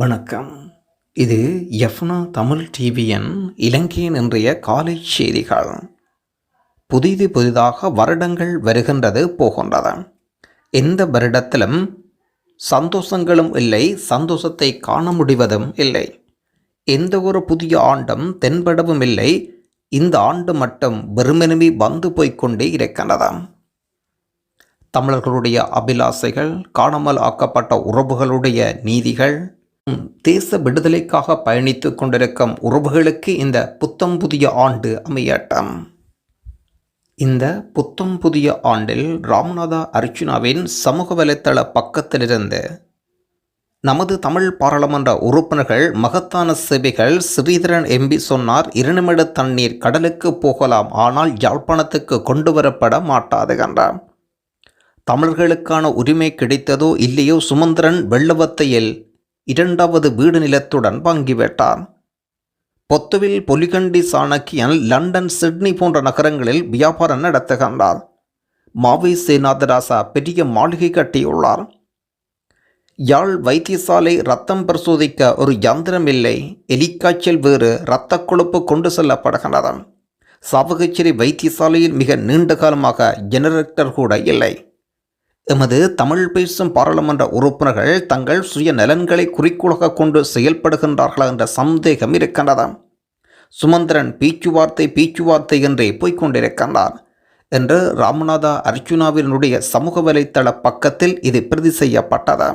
வணக்கம். இது எஃப்னா தமிழ் டிவியின் இலங்கையின் இன்றைய காலை செய்திகள். புதிது புதிதாக வருடங்கள் வருகின்றது போகின்றது. எந்த வருடத்திலும் சந்தோஷங்களும் இல்லை சந்தோஷத்தை காண முடிவதும் இல்லை. எந்த ஒரு புதிய ஆண்டும் தென்படவும் இல்லை இந்த ஆண்டு மட்டும் வெறுமெனுமி வந்து போய்க்கொண்டே இருக்கின்றது. தமிழர்களுடைய அபிலாசைகள் காணாமல் ஆக்கப்பட்ட உறவுகளுடைய நீதிகள் தேச விடுதலைக்காக பயணித்துக் கொண்டிருக்கும் உறவுகளுக்கு இந்த புத்தம் புதிய ஆண்டு அமையட்டும். இந்த புத்தம் புதிய ஆண்டில் ராமநாதா அர்ச்சுனாவின் சமூக வலைத்தள பக்கத்திலிருந்து நமது தமிழ் பாராளுமன்ற உறுப்பினர்கள் மகத்தான சேவைகள் ஸ்ரீதரன் எம்பி சொன்னார் இருநிமிட தண்ணீர் கடலுக்கு போகலாம் ஆனால் யாழ்ப்பாணத்துக்கு கொண்டு வரப்பட மாட்டாது என்றார். தமிழர்களுக்கான உரிமை கிடைத்ததோ இல்லையோ சுமந்திரன் வெள்ளவத்தையில் இரண்டாவது வீடு நிலத்துடன் வாங்கிவிட்டார் பொத்துவில் பொலிகண்டி சாணக்கியன் லண்டன் சிட்னி போன்ற நகரங்களில் வியாபாரம் நடத்துகின்றார். மாவி சேனாதராசா பெரிய மாளிகை கட்டியுள்ளார். யாழ் வைத்தியசாலை ரத்தம் பரிசோதிக்க ஒரு யந்திரம் இல்லை. எலிக்காய்ச்சல் வேறு இரத்த கொழுப்பு கொண்டு செல்லப்படுகின்றது. சாவகச்சேரி வைத்தியசாலையில் மிக நீண்ட காலமாக ஜெனரேட்டர் கூட இல்லை. எமது தமிழ் பேசும் பாராளுமன்ற உறுப்பினர்கள் தங்கள் சுய நலன்களை குறிக்கோளாக கொண்டு செயல்படுகின்றார்களா என்ற சந்தேகம் இருக்கின்றது சுமந்திரன் பேச்சுவார்த்தை பேச்சுவார்த்தை என்றே போய்கொண்டிருக்கின்றார் என்று ராமநாதா அர்ஜுனாவினுடைய சமூக வலைத்தள பக்கத்தில் இது பிரதி செய்யப்பட்டது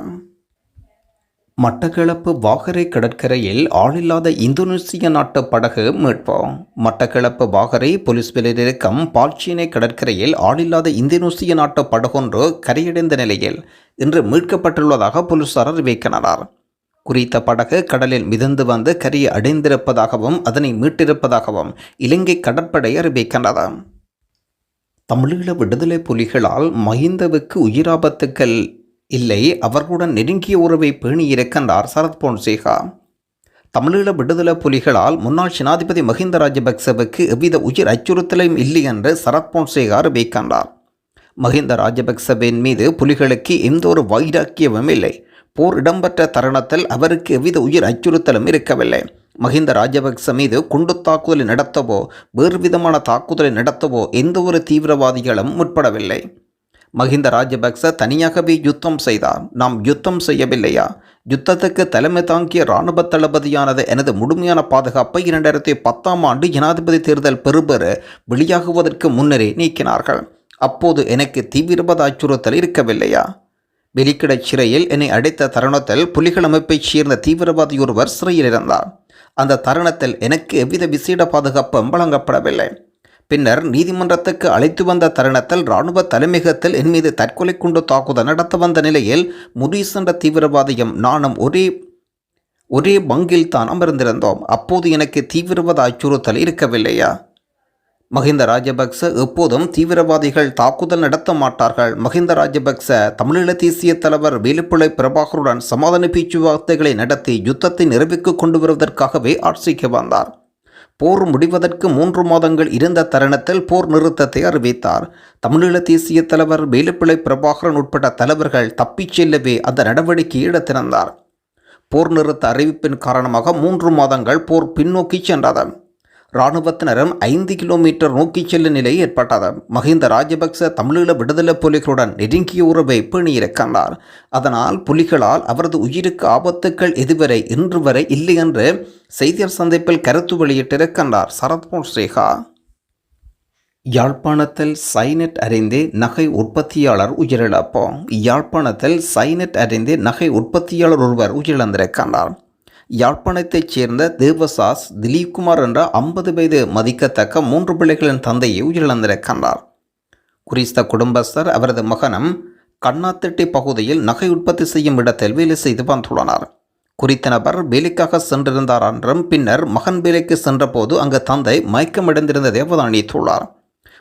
மட்டக்களப்பு வாகரை கடற்கரையில் ஆளில்லாத இந்தோனேசிய நாட்டு படகு மீட்பு. மட்டக்களப்பு வாகரை போலீஸ் பிலில் பால்ச்சீனை கடற்கரையில் ஆளில்லாத இந்தோனேசிய நாட்டு படகொன்று கரையடைந்த நிலையில் இன்று மீட்கப்பட்டுள்ளதாக போலீசார் அறிவிக்கின்றனர். குறித்த படகு கடலில் மிதந்து வந்து கரையை அடைந்திருப்பதாகவும் அதனை மீட்டிருப்பதாகவும் இலங்கை கடற்படை அறிவிக்கின்றது. தமிழீழ விடுதலை புலிகளால் மஹிந்தவுக்கு உயிராபத்துக்கள் இல்லை அவர்களுடன் நெருங்கிய உறவை பேணியிருக்கின்றார் சரத் பொன்சேகா தமிழீழ விடுதலை புலிகளால் முன்னாள் ஜனாதிபதி மஹிந்த ராஜபக்சவுக்கு எவ்வித உயிர் அச்சுறுத்தலும் இல்லை என்று சரத் பொன்சேகா அறிவிக்கின்றார் மஹிந்த ராஜபக்சவின் மீது புலிகளுக்கு எந்த ஒரு வைராக்கியமும் இல்லை. போர் இடம்பெற்ற தருணத்தில் அவருக்கு எவ்வித உயிர் அச்சுறுத்தலும் இருக்கவில்லை. மஹிந்த ராஜபக்ச மீது குண்டு தாக்குதலை நடத்தவோ வேறு விதமான தாக்குதலை நடத்தவோ எந்த ஒரு தீவிரவாதிகளும் முற்படவில்லை. மஹிந்த ராஜபக்ச தனியாகவே யுத்தம் செய்தார். நாம் யுத்தம் செய்யவில்லையா? யுத்தத்துக்கு தலைமை தாங்கிய இராணுவ தளபதியானது எனது முழுமையான பாதுகாப்பை இரண்டாயிரத்தி பத்தாம் ஆண்டு ஜனாதிபதி தேர்தல் பெறுபெறு வெளியாகுவதற்கு முன்னரே நீக்கினார்கள். அப்போது எனக்கு தீவிரவாத அச்சுறுத்தல் இருக்கவில்லையா? வெளிக்கிடச் சிறையில் என்னை அடைத்த தருணத்தில் புலிகள் அமைப்பைச் சேர்ந்த தீவிரவாதி ஒருவர் சிறையில் இருந்தார். அந்த தருணத்தில் எனக்கு எவ்வித விசேட பாதுகாப்பும் வழங்கப்படவில்லை. பின்னர் நீதிமன்றத்துக்கு அழைத்து வந்த தருணத்தில் இராணுவ தலைமையகத்தில் என் மீது தற்கொலை குண்டு தாக்குதல் நடத்த வந்த நிலையில் முரீஸ் என்ற தீவிரவாதியும் நானும் ஒரே ஒரே பங்கில் தான் அமர்ந்திருந்தோம். அப்போது எனக்கு தீவிரவாத அச்சுறுத்தல் இருக்கவில்லையா? மஹிந்த ராஜபக்ச எப்போதும் தீவிரவாதிகள் தாக்குதல் நடத்த மாட்டார்கள். மஹிந்த ராஜபக்ச தமிழீழ தேசிய தலைவர் வேலுப்பிள்ளை பிரபாகருடன் சமாதான பேச்சுவார்த்தைகளை நடத்தி யுத்தத்தை நிறைவுக்கு கொண்டு வருவதற்காகவே ஆட்சிக்கு வந்தார். போர் முடிவதற்கு மூன்று மாதங்கள் இருந்த தருணத்தில் போர் நிறுத்தத்தை அறிவித்தார். தமிழீழ தேசிய தலைவர் வேலுப்பிள்ளை பிரபாகரன் உட்பட்ட தலைவர்கள் தப்பிச் செல்லவே அந்த நடவடிக்கை எடுத்திருந்தார் போர் நிறுத்த அறிவிப்பின் காரணமாக மூன்று மாதங்கள் போர் பின்னோக்கி சென்றது. இராணுவத்தினரும் ஐந்து கிலோமீட்டர் நோக்கிச் செல்லும் நிலை ஏற்பட்டது. மஹிந்த ராஜபக்ச தமிழீழ விடுதலை புலிகளுடன் நெருங்கிய உறவை பேணியிருக்கின்றார் அதனால் புலிகளால் அவரது உயிருக்கு ஆபத்துக்கள் இதுவரை இன்று வரை இல்லை என்று செய்தியாளர் சந்திப்பில் கருத்து வெளியிட்டிருக்கின்றார் சரத் பொன்சேகா யாழ்ப்பாணத்தில் சைனட் அறிந்து நகை உற்பத்தியாளர் உயிரிழப்போம் யாழ்ப்பாணத்தில் சைனட் அறிந்து நகை உற்பத்தியாளர் ஒருவர் உயிரிழந்திருக்கின்றார் யாழ்ப்பாணத்தைச் சேர்ந்த தேவசாஸ் திலீப்குமார் என்ற ஐம்பது வயது மதிக்கத்தக்க மூன்று பிள்ளைகளின் தந்தையை உயிரிழந்திருக்கின்றார் குறித்த குடும்பஸ்தர் அவரது மகனும் கண்ணாத்திட்டி பகுதியில் நகை உற்பத்தி செய்யும் இடத்தில் வேலை செய்து வந்துள்ளனர். குறித்த நபர் வேலைக்காக சென்றிருந்தார் என்றும் பின்னர் மகன் வேலைக்கு சென்றபோது அங்கு தந்தை மயக்கமடைந்திருந்ததை அவதானித்துள்ளார்.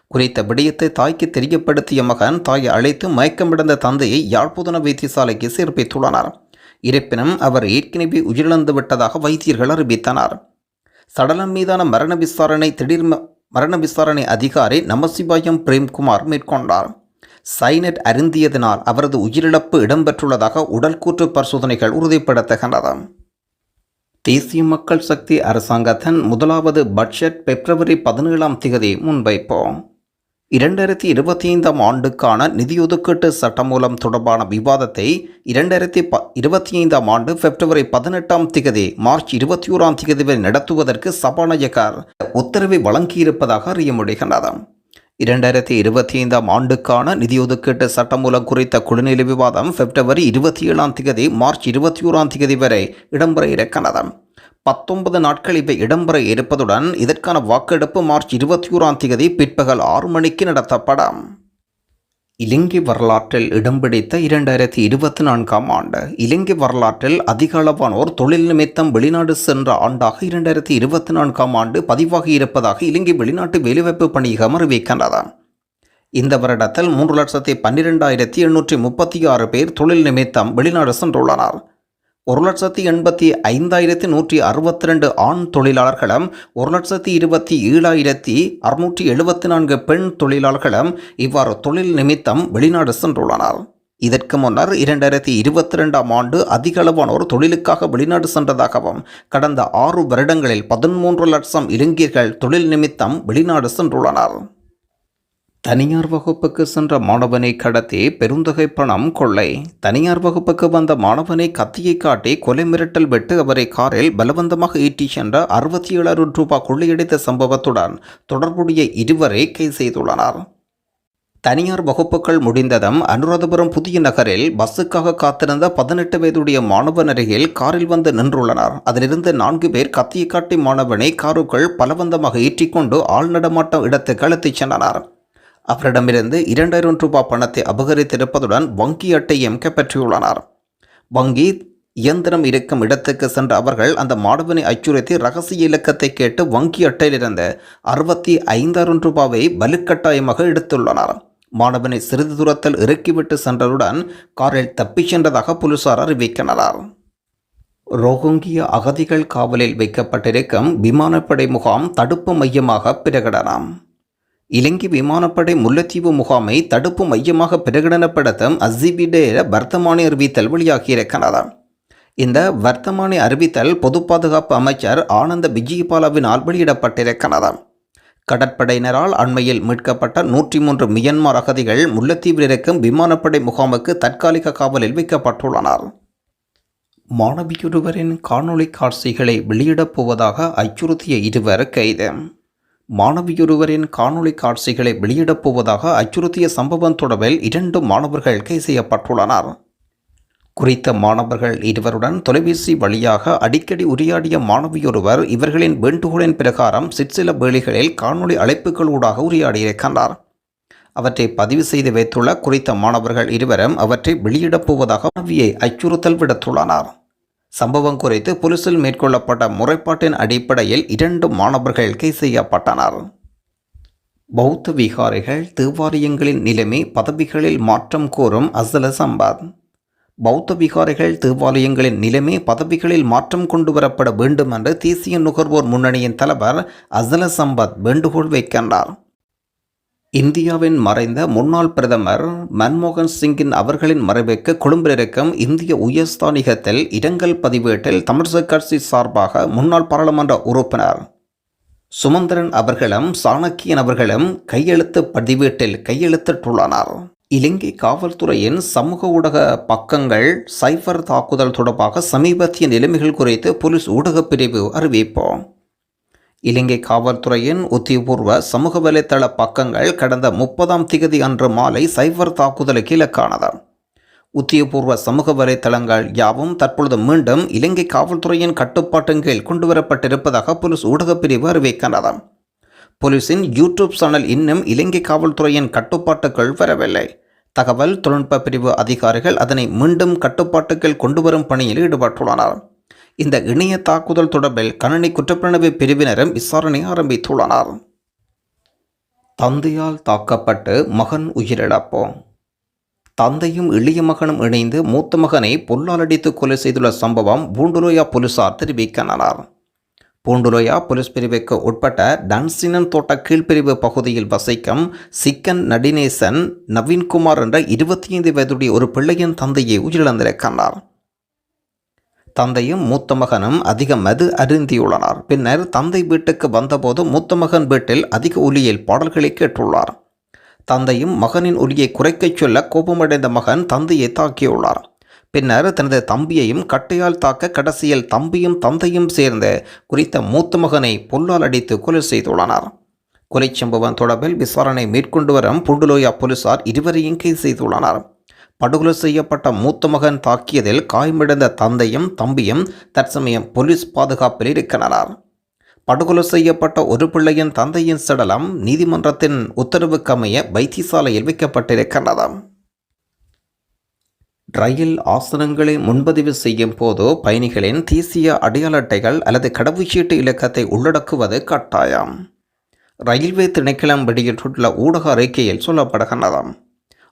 குறித்த விடயத்தை தாய்க்கு தெரியப்படுத்திய மகன் தாயை அழைத்து மயக்கமிடந்த தந்தையை யாழ்ப்புதன வைத்தியசாலைக்கு சேர்ப்பித்துள்ளனர். இருப்பினும் அவர் ஏற்கனவே உயிரிழந்து விட்டதாக வைத்தியர்கள் அறிவித்தனர். சடலம் மீதான மரண விசாரணை திடீர் ம- மரண விசாரணை அதிகாரி நமசிவாயம் பிரேம்குமார் மேற்கொண்டார். சைனட் அருந்தியதனால் அவரது உயிரிழப்பு இடம்பெற்றுள்ளதாக உடல் கூற்று பரிசோதனைகள் உறுதிப்படுத்துகின்றன. தேசிய மக்கள் சக்தி அரசாங்கத்தின் முதலாவது பட்ஜெட் பிப்ரவரி பதினேழாம் தேதி முன்வைப்போம். இரண்டாயிரத்தி இருபத்தி ஐந்தாம் ஆண்டுக்கான நிதியொதுக்கீட்டு சட்டமூலம் தொடர்பான விவாதத்தை இரண்டாயிரத்தி ப இருபத்தி ஐந்தாம் ஆண்டு பிப்ரவரி பதினெட்டாம் திகதி மார்ச் இருபத்தி ஓராம் திகதி வரை நடத்துவதற்கு சபாநாயகர் உத்தரவை வழங்கியிருப்பதாக அறிய முடிகின்றது. இரண்டாயிரத்தி இருபத்தி ஐந்தாம் ஆண்டுக்கான நிதியொதுக்கீட்டு சட்டமூலம் குறித்த குழுநிலை விவாதம் பிப்ரவரி இருபத்தி ஏழாம் திகதி மார்ச் இருபத்தி ஓராம் திகதி வரை இடம்பெற இருக்கிறது பத்தொன்பது நாட்கள் இவை இடம்பெற இருப்பதுடன் இதற்கான வாக்கெடுப்பு மார்ச் இருபத்தி ஓராம் தேதி பிற்பகல் ஆறு மணிக்கு நடத்தப்படும். இலங்கை வரலாற்றில் இடம் பிடித்த இரண்டாயிரத்தி இருபத்தி நான்காம் ஆண்டு. இலங்கை வரலாற்றில் அதிக அளவானோர் தொழில் நிமித்தம் வெளிநாடு சென்ற ஆண்டாக இரண்டாயிரத்தி இருபத்தி நான்காம் ஆண்டு பதிவாகி இருப்பதாக இலங்கை வெளிநாட்டு வேலைவாய்ப்பு பணியகம் அறிவிக்கின்றது. இந்த வருடத்தில் மூன்று லட்சத்தி பன்னிரெண்டாயிரத்தி எண்ணூற்றி முப்பத்தி ஆறு பேர் தொழில் நிமித்தம் வெளிநாடு சென்றுள்ளனர். ஒரு லட்சத்தி எண்பத்தி ஐந்தாயிரத்தி நூற்றி அறுபத்தி ரெண்டு ஆண் தொழிலாளர்களும் ஒரு லட்சத்தி இருபத்தி ஏழாயிரத்தி அறுநூற்றி எழுபத்தி நான்கு பெண் தொழிலாளர்களும் இவ்வாறு தொழில் நிமித்தம் வெளிநாடு சென்றுள்ளனர். இதற்கு முன்னர் இரண்டாயிரத்தி இருபத்தி ரெண்டாம் ஆண்டு அதிக அளவானோர் தொழிலுக்காக வெளிநாடு சென்றதாகவும் கடந்த ஆறு வருடங்களில் பதிமூன்று லட்சம் இளைஞர்கள் தொழில் நிமித்தம் வெளிநாடு சென்றுள்ளனர். தனியார் வகுப்புக்கு சென்ற மாணவனை கடத்தி பெருந்தொகை பணம் கொள்ளை. தனியார் வகுப்புக்கு வந்த மாணவனை கத்தியை காட்டி கொலை மிரட்டல் விட்டு அவரை காரில் பலவந்தமாக ஈட்டிச் சென்ற அறுபத்தி ஏழாயிரம் ரூபாய் கொள்ளையடித்த சம்பவத்துடன் தொடர்புடைய இருவரை கைது செய்துள்ளனர். தனியார் வகுப்புகள் முடிந்ததும் அனுராதபுரம் புதிய நகரில் பஸ்ஸுக்காக காத்திருந்த பதினெட்டு வயதுடைய மாணவன் அருகில் காரில் வந்து நின்றுள்ளனர். அதிலிருந்து நான்கு பேர் கத்தியை காட்டி மாணவனை காருக்குள் பலவந்தமாக ஈற்றிக்கொண்டு ஆள் நடமாட்டம் இடத்துக்கு அழைத்துச் சென்றனர். அவரிடமிருந்து இரண்டாயிரம் ரூபாய் பணத்தை அபகரித்திருப்பதுடன் வங்கி அட்டையும் கைப்பற்றியுள்ளனர். வங்கி இயந்திரம் இருக்கும் இடத்துக்கு சென்ற அவர்கள் அந்த மாணவனை அச்சுறுத்தி ரகசிய இலக்கத்தை கேட்டு வங்கி அட்டையிலிருந்து அறுபத்தி ஐந்தாயிரம் ரூபாவை வலுக்கட்டாயமாக எடுத்துள்ளனர். மாணவனை சிறிது தூரத்தில் இறக்கிவிட்டு சென்றதுடன் காரில் தப்பிச் சென்றதாக போலீசார் அறிவிக்கின்றனர். ரோஹிங்கிய அகதிகள் காவலில் வைக்கப்பட்டிருக்கும் விமானப்படை முகாம் தடுப்பு மையமாக பிரகடனம். இலங்கை விமானப்படை முல்லைத்தீவு முகாமை தடுப்பு மையமாக பிரகடனப்படுத்தும் அசிபிடே வர்த்தமானி அறிவித்தல் வெளியாகியிருக்கிறது இந்த வர்த்தமானி அறிவித்தல் பொது பாதுகாப்பு அமைச்சர் ஆனந்த விஜயபாலாவினால் வெளியிடப்பட்டிருக்கிறது கடற்படையினரால் அண்மையில் மீட்கப்பட்ட நூற்றி மூன்று மியன்மார் அகதிகள் முல்லைத்தீவில் இருக்கும் விமானப்படை முகாமுக்கு தற்காலிக காவலில் வைக்கப்பட்டுள்ளனர். மாணவியொருவரின் காணொளி காட்சிகளை வெளியிடப் போவதாக அச்சுறுத்திய இருவர் கைது. மாணவியொருவரின் காணொளி காட்சிகளை வெளியிடப் போவதாக அச்சுறுத்திய சம்பவம் தொடர்பில் இரண்டு மாணவர்கள் கைது செய்யப்பட்டுள்ளனர். குறித்த மாணவர்கள் இருவருடன் தொலைபேசி வழியாக அடிக்கடி உரையாடிய மாணவியொருவர் இவர்களின் வேண்டுகோளின் பிரகாரம் சிற்சில வேளைகளில் காணொளி அழைப்புகளூடாக உரையாடியிருக்கின்றார். அவற்றை பதிவு செய்து வைத்துள்ள குறித்த மாணவர்கள் இருவரும் அவற்றை வெளியிடப் போவதாக மாணவியை அச்சுறுத்தல் விடுத்துள்ளனர். சம்பவம் குறித்து போலீசில் மேற்கொள்ளப்பட்ட முறைப்பாட்டின் அடிப்படையில் இரண்டு மாணவர்கள் கைது செய்யப்பட்டனர். பௌத்த விகாரிகள் தேவாரியங்களின் நிலைமை பதவிகளில் மாற்றம் கோரும் அசல சம்பாத் பௌத்த விகாரிகள் தேவாலயங்களின் நிலைமை பதவிகளில் மாற்றம் கொண்டு வரப்பட வேண்டும் என்று தேசிய நுகர்வோர் முன்னணியின் தலைவர் அசல சம்பத் வேண்டுகோள் வைக்கின்றார். இந்தியாவின் மறைந்த முன்னாள் பிரதமர் மன்மோகன் சிங்கின் அவர்களின் மறைவுக்கு கொழும்பில் இருக்கும் இந்திய உயர்ஸ்தானிகத்தில் இடங்கள் பதிவேட்டில் தமிழக கட்சி சார்பாக முன்னாள் பாராளுமன்ற உறுப்பினர் சுமந்திரன் அவர்களும் சாணக்கியன் அவர்களும் கையெழுத்து பதிவேட்டில் கையெழுத்திட்டுள்ளனர். இலங்கை காவல்துறையின் சமூக ஊடக பக்கங்கள் சைபர் தாக்குதல் தொடர்பாக சமீபத்திய நிலைமைகள் குறித்து போலீஸ் ஊடகப் பிரிவு அறிவிப்போம் இலங்கை காவல்துறையின் உத்தியபூர்வ சமூக வலைத்தள பக்கங்கள் கடந்த முப்பதாம் திகதி அன்று மாலை சைபர் தாக்குதலுக்கு இலக்கானது உத்தியபூர்வ சமூக வலைத்தளங்கள் யாவும் தற்பொழுது மீண்டும் இலங்கை காவல்துறையின் கட்டுப்பாட்டின் கீழ் கொண்டுவரப்பட்டிருப்பதாக போலீஸ் ஊடகப் பிரிவு அறிவிக்கின்றது. போலீசின் யூடியூப் சேனல் இன்னும் இலங்கை காவல்துறையின் கட்டுப்பாட்டுக்குள் வரவில்லை. தகவல் தொழில்நுட்ப பிரிவு அதிகாரிகள் அதனை மீண்டும் கட்டுப்பாட்டுக்குள் கொண்டுவரும் பணியில் ஈடுபட்டுள்ளனர். இந்த இணைய தாக்குதல் தொடர்பில் கணனி குற்றப்புலனாய்வு பிரிவினரும் விசாரணை ஆரம்பித்துள்ளனர். தந்தையால் தாக்கப்பட்டு மகன் உயிரிழப்பு. தந்தையும் இளைய மகனும் இணைந்து மூத்த மகனை பொல்லாலடித்து கொலை செய்துள்ள சம்பவம் பூண்டுலோயா போலீசார் தெரிவிக்கின்றனர். பூண்டுலோயா போலீஸ் பிரிவுக்கு உட்பட்ட டன்சினன் தோட்ட கீழ்ப்பிரிவு பகுதியில் வசிக்கும் சிக்கன் நடினேசன் நவீன்குமார் என்ற இருபத்தி ஐந்து வயதுடைய ஒரு பிள்ளையின் தந்தையை உயிரிழந்திருக்கின்றார். தந்தையும் மூத்த மகனும் அதிக மது அருந்தியுள்ளனர். பின்னர் தந்தை வீட்டுக்கு வந்தபோது மூத்த மகன் வீட்டில் அதிக ஒலியில் பாடல்களை கேட்டுள்ளார். தந்தையும் மகனின் ஒலியை குறைக்கச் சொல்ல கோபமடைந்த மகன் தந்தையை தாக்கியுள்ளார். பின்னர் தனது தம்பியையும் கட்டையால் தாக்க கடைசியில் தம்பியும் தந்தையும் சேர்ந்து குறித்த மூத்த மகனை பொல்லால் அடித்து கொலை செய்துள்ளனர். கொலை சம்பவம் தொடர்பில் விசாரணை மேற்கொண்டு வரும் புண்டுலோயா போலீசார் இருவரையும் கைது செய்துள்ளனர். படுகொலை செய்யப்பட்ட மூத்த மகன் தாக்கியதில் காயமடைந்த தந்தையும் தம்பியும் தற்சமயம் போலீஸ் பாதுகாப்பில் இருக்கிறார் படுகொலை செய்யப்பட்ட ஒரு பிள்ளையின் தந்தையின் சடலம் நீதிமன்றத்தின் உத்தரவுக்கமைய வைத்தியசாலையில் வைக்கப்பட்டிருக்கிறது ரயில் ஆசனங்களை முன்பதிவு செய்யும் போது பயணிகளின் தேசிய அடையாள அட்டைகள் அல்லது கடவுச்சீட்டு இலக்கத்தை உள்ளடக்குவது கட்டாயம். ரயில்வே திணைக்களம் வெளியிட்டுள்ள ஊடக அறிக்கையில் சொல்லப்படுகின்றதாம்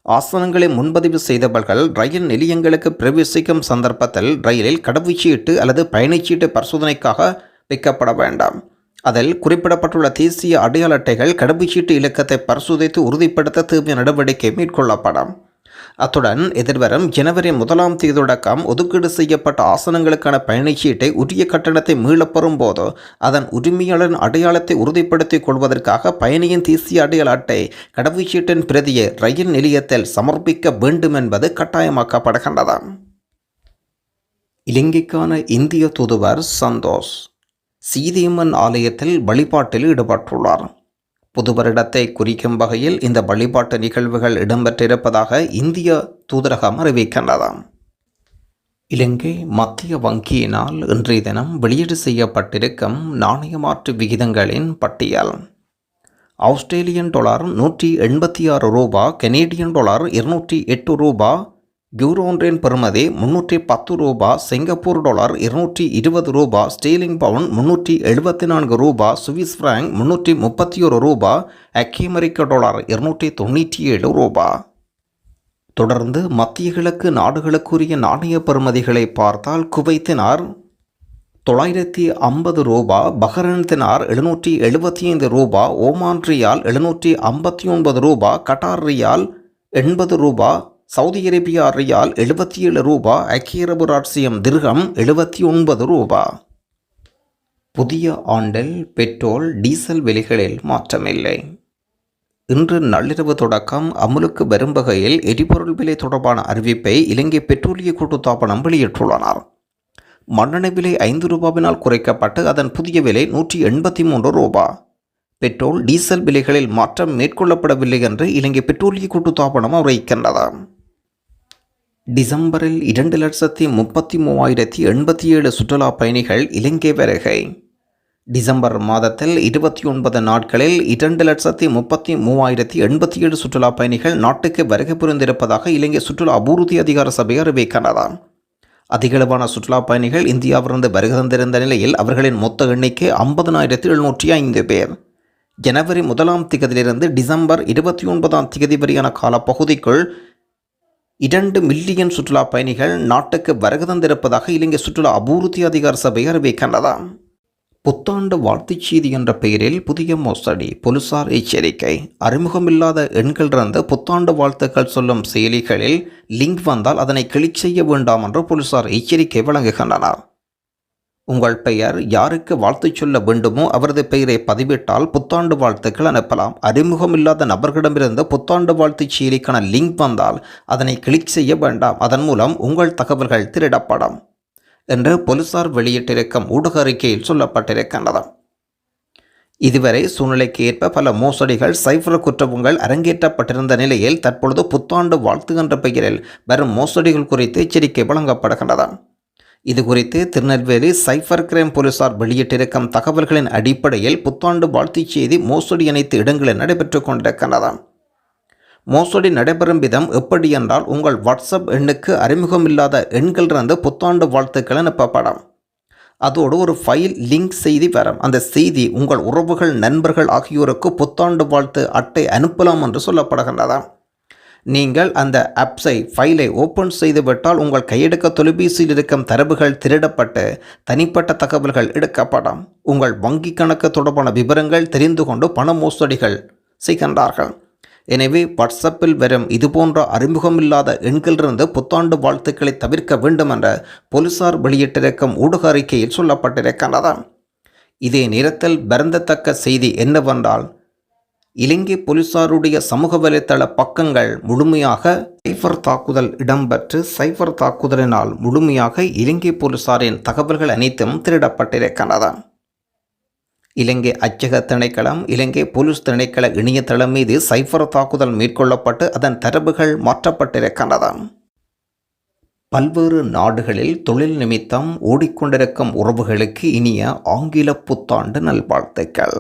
ஆசனங்களை முன்பதிவு செய்தவர்கள் ரயில் நிலையங்களுக்கு பிரவேசிக்கும் சந்தர்ப்பத்தில் ரயிலில் கடவுச்சீட்டு அல்லது பயணச்சீட்டு பரிசோதனைக்காக வைக்கப்பட வேண்டாம். அதில் குறிப்பிடப்பட்டுள்ள தேசிய அடையாள அட்டைகள் கடவுச்சீட்டு இலக்கத்தை பரிசோதித்து உறுதிப்படுத்த தேவையான நடவடிக்கை மேற்கொள்ளப்படும். அத்துடன் எதிர்வரும் ஜனவரி முதலாம் தேதி தொடக்கம் ஒதுக்கீடு செய்யப்பட்ட ஆசனங்களுக்கான பயணச்சீட்டை உரிய கட்டணத்தை மீளப்பெறும் பெறும்போது அதன் உரிமையாளரின் அடையாளத்தை உறுதிப்படுத்திக் கொள்வதற்காக பயணியின் தேசிய அடையாள அட்டை கடவுச்சீட்டின் பிரதியை ரயில் நிலையத்தில் சமர்ப்பிக்க வேண்டும் என்பது கட்டாயமாக்கப்படுகின்றது. இலங்கைக்கான இந்திய தூதுவர் சந்தோஷ் சீதியம்மன் ஆலயத்தில் வழிபாட்டில் ஈடுபட்டுள்ளார். புது வருடத்தை குறிக்கும் வகையில் இந்த வழிபாட்டு நிகழ்வுகள் இடம்பெற்றிருப்பதாக இந்திய தூதரகம் அறிவிக்கின்றதாம். இலங்கை மத்திய வங்கியினால் இன்றைய தினம் வெளியீடு செய்யப்பட்டிருக்கும் நாணய மாற்று விகிதங்களின் பட்டியல். ஆஸ்திரேலியன் டாலர் நூற்றி எண்பத்தி ஆறு ரூபா கெனேடியன் டாலர் இருநூற்றி எட்டு ரூபா யூரோ ஒன்றின் பெறுமதி முன்னூற்றி பத்து ரூபா சிங்கப்பூர் டாலர் இருநூற்றி இருபது ரூபா ஸ்டீலிங் பவுன் முன்னூற்றி எழுபத்தி நான்கு ரூபா சுவிஸ் பிராங்க் முன்னூற்றி முப்பத்தி ஒரு ரூபா அக்கி அமெரிக்க டாலர் இருநூற்றி தொண்ணூற்றி ஏழு ரூபா. தொடர்ந்து மத்திய கிழக்கு நாடுகளுக்குரிய நாணய பெறுமதிகளை பார்த்தால் குவைத்தினார் தொள்ளாயிரத்தி ஐம்பது ரூபா பஹ்ரைன்தினார் எழுநூற்றி எழுபத்தி ஐந்து ரூபா ஓமான் ரியால் எழுநூற்றி ஐம்பத்தி ஒன்பது ரூபா கட்டார் ரியால் எண்பது ரூபா சவுதி அரேபியா ரியால் எழுபத்தி ஏழு ரூபா ஐக்கிய அரபு ராட்சியம் திருகம் எழுபத்தி ஒன்பது ரூபா. புதிய ஆண்டில் பெட்ரோல் டீசல் விலைகளில் மாற்றமில்லை. இன்று நள்ளிரவு தொடக்கம் அமுலுக்கு வரும் வகையில் எரிபொருள் விலை தொடர்பான அறிவிப்பை இலங்கை பெட்ரோலிய கூட்டுத்தாபனம் வெளியிட்டுள்ளனர். மண்ணெண்ணெய் விலை ஐந்து ரூபாவினால் குறைக்கப்பட்டு அதன் புதிய விலை நூற்றி எண்பத்தி மூன்று ரூபா. பெட்ரோல் டீசல் விலைகளில் மாற்றம் மேற்கொள்ளப்படவில்லை என்று இலங்கை பெட்ரோலிய கூட்டுத்தாபனம் அறிவிக்கின்றது. டிசம்பரில் இரண்டு லட்சத்தி முப்பத்தி மூவாயிரத்தி எண்பத்தி ஏழு சுற்றுலா பயணிகள் இலங்கை வருகை. டிசம்பர் மாதத்தில் இருபத்தி ஒன்பது நாட்களில் இரண்டு லட்சத்தி முப்பத்தி மூவாயிரத்தி எண்பத்தி ஏழு சுற்றுலா பயணிகள் நாட்டுக்கு வருகை புரிந்திருப்பதாக இலங்கை சுற்றுலா அபிவிருத்தி அதிகார சபை அறிவிக்கின்றது அதிகளவான சுற்றுலா பயணிகள் இந்தியாவிலிருந்து வருகை தந்திருந்த நிலையில் அவர்களின் மொத்த எண்ணிக்கை ஐம்பதனாயிரத்தி எழுநூற்றி ஐந்து பேர். ஜனவரி முதலாம் திகதியிலிருந்து டிசம்பர் இருபத்தி ஒன்பதாம் திகதி வரையான காலப்பகுதிக்குள் இரண்டு மில்லியன் சுற்றுலா பயணிகள் நாட்டுக்கு வருகை தந்திருப்பதாக இலங்கை சுற்றுலா அபூர்த்தி அதிகார சபை அறிவிக்கின்றதா. புத்தாண்டு வாழ்த்துச் செய்தி என்ற பெயரில் புதிய மோசடி போலீசார் எச்சரிக்கை. அறிமுகமில்லாத எண்களிலிருந்து புத்தாண்டு வாழ்த்துக்கள் சொல்லும் செயலிகளில் லிங்க் வந்தால் அதனை கிளிக் செய்ய வேண்டாம் என்று போலீசார் எச்சரிக்கை வழங்குகின்றனர். உங்கள் பெயர் யாருக்கு வாழ்த்து சொல்ல வேண்டுமோ அவரது பெயரை பதிவிட்டால் புத்தாண்டு வாழ்த்துக்கள் அனுப்பலாம். அறிமுகம் இல்லாத நபர்களிடமிருந்து புத்தாண்டு வாழ்த்து செயலிக்கான லிங்க் வந்தால் அதனை கிளிக் செய்ய வேண்டாம். அதன் மூலம் உங்கள் தகவல்கள் திருடப்படும் என்று போலீசார் வெளியிட்டிருக்கும் ஊடக அறிக்கையில் சொல்லப்பட்டிருக்கின்றது. இதுவரை சூழ்நிலைக்கு ஏற்ப பல மோசடிகள் சைபர் குற்றங்கள் அரங்கேற்றப்பட்டிருந்த நிலையில் தற்பொழுது புத்தாண்டு வாழ்த்து என்ற பெயரில் வரும் மோசடிகள் குறித்து எச்சரிக்கை வழங்கப்படுகின்றது. இது குறித்து திருநெல்வேலி சைஃபர் கிரைம் போலீசார் வெளியிட்டிருக்கும் தகவல்களின் அடிப்படையில் புத்தாண்டு வாழ்த்துச் செய்தி மோசடி அனைத்து இடங்களில் நடைபெற்றுக் கொண்டிருக்கின்றது மோசடி நடைபெறும் விதம் எப்படி என்றால் உங்கள் வாட்ஸ்அப் எண்ணுக்கு அறிமுகமில்லாத எண்களிலிருந்து புத்தாண்டு வாழ்த்துக்கள் அனுப்பப்படும். அதோடு ஒரு ஃபைல் லிங்க் செய்தி வரும். அந்த செய்தி உங்கள் உறவுகள் நண்பர்கள் ஆகியோருக்கு புத்தாண்டு வாழ்த்து அட்டை அனுப்பலாம் என்று சொல்லப்படுகின்றதாம் நீங்கள் அந்த ஆப்ஸை ஃபைலை ஓப்பன் செய்துவிட்டால் உங்கள் கையெடுக்க தொலைபேசியில் இருக்கும் தரவுகள் திருடப்பட்டு தனிப்பட்ட தகவல்கள் எடுக்கப்படும் உங்கள் வங்கி கணக்கு தொடர்பான விவரங்கள் தெரிந்து கொண்டு பண மோசடிகள் செய்கின்றார்கள். எனவே வாட்ஸ்அப்பில் வரும் இதுபோன்ற அறிமுகமில்லாத எண்களிலிருந்து புத்தாண்டு வாழ்த்துக்களை தவிர்க்க வேண்டும் என்ற போலீசார் வெளியிட்டிருக்கும் ஊடக அறிக்கையில் சொல்லப்பட்டிருக்கின்றது இதே நேரத்தில் வருந்தத்தக்க செய்தி என்னவென்றால் இலங்கை போலீசாருடைய சமூக வலைத்தள பக்கங்கள் முழுமையாக சைபர் தாக்குதல் இடம்பெற்று சைபர் தாக்குதலினால் முழுமையாக இலங்கை போலீசாரின் தகவல்கள் அனைத்தும் திருடப்பட்டிருக்கின்றன. இலங்கை அச்சக திணைக்களம் இலங்கை போலீஸ் திணைக்கள இணையதளம் மீது சைபர் தாக்குதல் மேற்கொள்ளப்பட்டு அதன் தரவுகள் மாற்றப்பட்டிருக்கின்றன. பல்வேறு நாடுகளில் தொழில் நிமித்தம் ஓடிக்கொண்டிருக்கும் உறவுகளுக்கு இனிய ஆங்கில புத்தாண்டு நல்வாழ்த்துக்கள்.